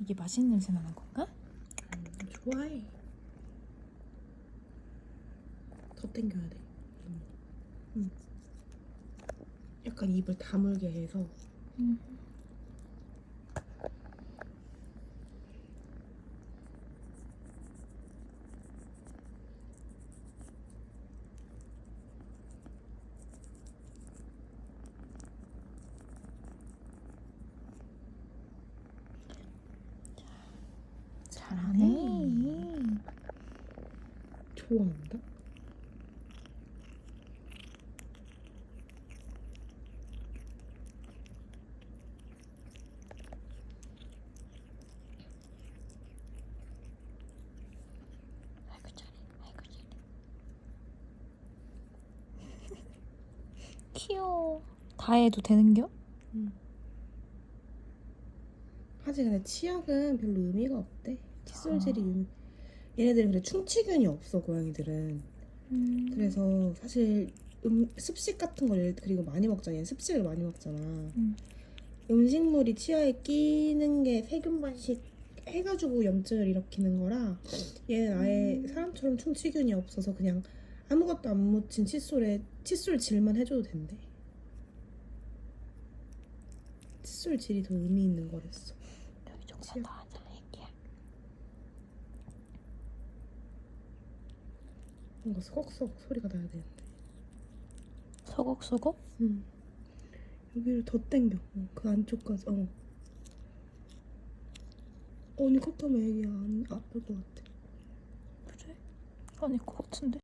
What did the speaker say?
이게 맛있는 냄새 나는 건가? 음, 좋아해. 더 땡겨야 돼. 음. 음. 약간 입을 다물게 해서 음. 잘하네. 좋아한다. 아이고 잘해. 아이고 잘해. 귀여워. 다 해도 되는겨? 하지 근데 치약은 별로 의미가 없대. 칫솔질이 아. 의미. 얘네들은 그래 충치균이 없어 고양이들은. 음. 그래서 사실 음, 습식 같은 걸 얘- 그리고 많이 먹잖아. 얘는 습식을 많이 먹잖아. 음. 음식물이 치아에 끼는 게 세균 번식 해가지고 염증을 일으키는 거라 얘는 아예 사람처럼 충치균이 없어서 그냥 아무것도 안 묻힌 칫솔에 칫솔 질만 해줘도 된대. 칫솔 질이 더 의미 있는 거랬어. 여기 조금만 치약. 더 하자 애기야. 뭔가 서걱서걱 소리가 나야 되는데. 소걱소걱? 응. 여기를 더 당겨. 어, 그 안쪽까지. 어. 언니 컵하면 애기 안 아플 것 같아. 그래? 아니 그 같은데.